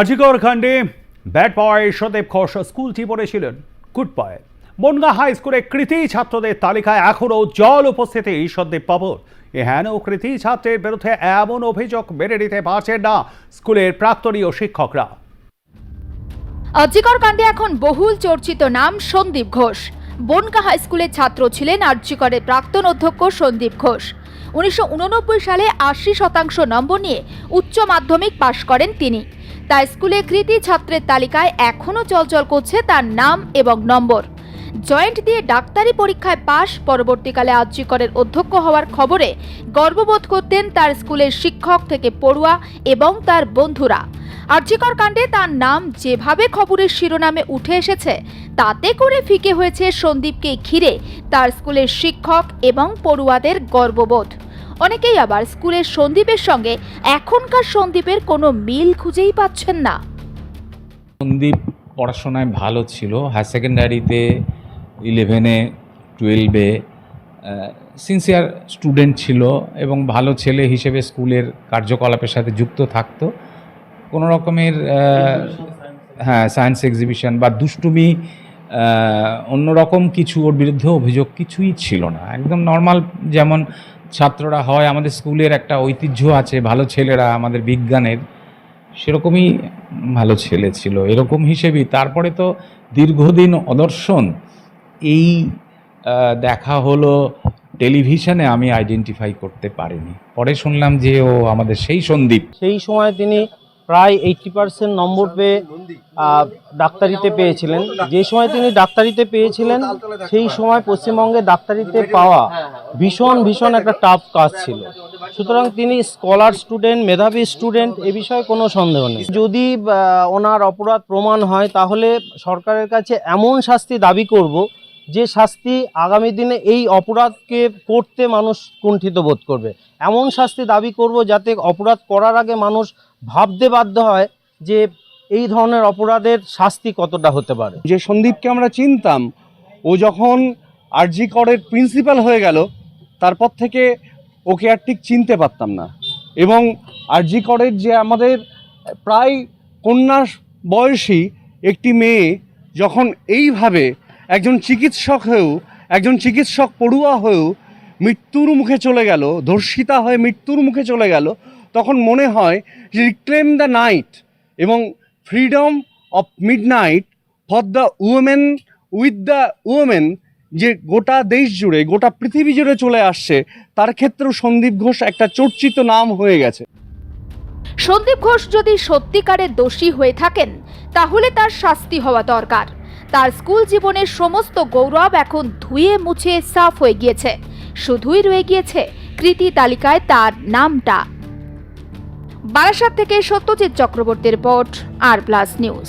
অজিকর কাণ্ডে ব্যাট বয় সদেব ঘোষ স্কুল জীবনে ছিলেন। গুড বয় বনগা হাই স্কুলে কৃতি ছাত্রদের তালিকায় এখনও জল উপস্থিতি, সদেব পাবর হেন কৃতি ছাত্রের বিরুদ্ধে এমন অভিযোগ মেনে নিতে পারছেন না স্কুলের প্রাক্তনীয় শিক্ষকরা। আর্যিকর কাণ্ডে এখন বহুল চর্চিত নাম সন্দীপ ঘোষ। বনকা হাই স্কুলের ছাত্র ছিলেন আর্যিকরের প্রাক্তন অধ্যক্ষ সন্দীপ ঘোষ। উনিশশো উননব্বই সালে আশি শতাংশ নম্বর নিয়ে উচ্চ মাধ্যমিক পাশ করেন তিনি। তাই স্কুলে কৃতি ছাত্রের তালিকায় এখনও চলচল করছে তার নাম এবং নম্বর। জয়েন্ট দিয়ে ডাক্তারি পরীক্ষায় পাশ, পরবর্তীকালে আর্যিকরের অধ্যক্ষ হওয়ার খবরে গর্ববোধ করতেন তার স্কুলের শিক্ষক থেকে পড়ুয়া এবং তার বন্ধুরা। আর্যিকর কাণ্ডে তার নাম যেভাবে খবরের শিরোনামে উঠে এসেছে, তাতে করে ফিকে হয়েছে সন্দীপকে ঘিরে তার স্কুলের শিক্ষক এবং পড়ুয়াদের গর্ববোধ। অনেকেই আবার স্কুলের সন্দীপের সঙ্গে এখনকার সন্দীপের কোনো মিল খুঁজেই পাচ্ছেন না। সন্দীপ পড়াশোনায় ভালো ছিল। হায়ার সেকেন্ডারিতে ইলেভেনে টুয়েলভে সিনসিয়ার স্টুডেন্ট ছিল এবং ভালো ছেলে হিসেবে স্কুলের কার্যকলাপের সাথে যুক্ত থাকতো। কোনো রকমের হ্যাঁ সায়েন্স এক্সিবিশন বা দুষ্টুমি অন্যরকম কিছু ওর বিরুদ্ধে অভিযোগ কিছুই ছিল না। একদম নর্মাল যেমন ছাত্ররা হয়, আমাদের স্কুলের একটা ঐতিহ্য আছে, ভালো ছেলেরা আমাদের বিজ্ঞানের, সেরকমই ভালো ছেলে ছিল, এরকম হিসেবেই। তারপরে তো দীর্ঘদিন অদর্শন, এই দেখা হলো টেলিভিশনে, আমি আইডেন্টিফাই করতে পারিনি। পরে শুনলাম যে ও আমাদের সেই সন্দীপ। সেই সময় তিনি প্রায় এইটটি পার্সেন্ট নম্বর পেয়ে ডাক্তারিতে পেয়েছিলেন। যে সময় তিনি ডাক্তারিতে পেয়েছিলেন, সেই সময় পশ্চিমবঙ্গে ডাক্তারিতে পাওয়া ভীষণ ভীষণ একটা টাফ কাজ ছিল। সুতরাং তিনি স্কলার স্টুডেন্ট মেধাবী স্টুডেন্ট এ বিষয়ে কোনো সন্দেহ নেই। যদি ওনার অপরাধ প্রমাণ হয়, তাহলে সরকারের কাছে এমন শাস্তি দাবি করব যে শাস্তি আগামী দিনে এই অপরাধকে করতে মানুষ কুণ্ঠিত বোধ করবে। এমন শাস্তি দাবি করব যাতে অপরাধ করার আগে মানুষ ভাবতে বাধ্য হয় যে এই ধরনের অপরাধের শাস্তি কতটা হতে পারে। যে সন্দীপকে আমরা চিনতাম, ও যখন আরজি করের প্রিন্সিপাল হয়ে গেল, তারপর থেকে ওকে আর ঠিক চিনতে পারতাম না। এবং আরজি করের যে আমাদের প্রায় কন্যা বয়সী একটি মেয়ে, যখন এইভাবে একজন চিকিৎসক হয়েও, একজন চিকিৎসক পড়ুয়া হয়েও মৃত্যুর মুখে চলে গেল, ধর্ষিতা হয়ে মৃত্যুর মুখে চলে গেল, তখন মনে হয় যে রিক্লেম দ্য নাইট এবং freedom of midnight for the women with the women যে গোটা দেশ জুড়ে, গোটা পৃথিবী জুড়ে চলে আসছে, তার ক্ষেত্রেও সন্দীপ ঘোষ একটা চর্চিত নাম হয়ে গেছে। সন্দীপ ঘোষ যদি সত্যিকারের দোষী হয়ে থাকেন, তাহলে তার শাস্তি হওয়া দরকার। তার স্কুল জীবনের সমস্ত গৌরব এখন ধুয়ে মুছে সাফ হয়ে গিয়েছে। শুধুই রয়ে গিয়েছে কৃতি তালিকায় তার নামটা। বারাসাত থেকে সত্যজিৎ চক্রবর্তীর পট আর প্লাস নিউজ।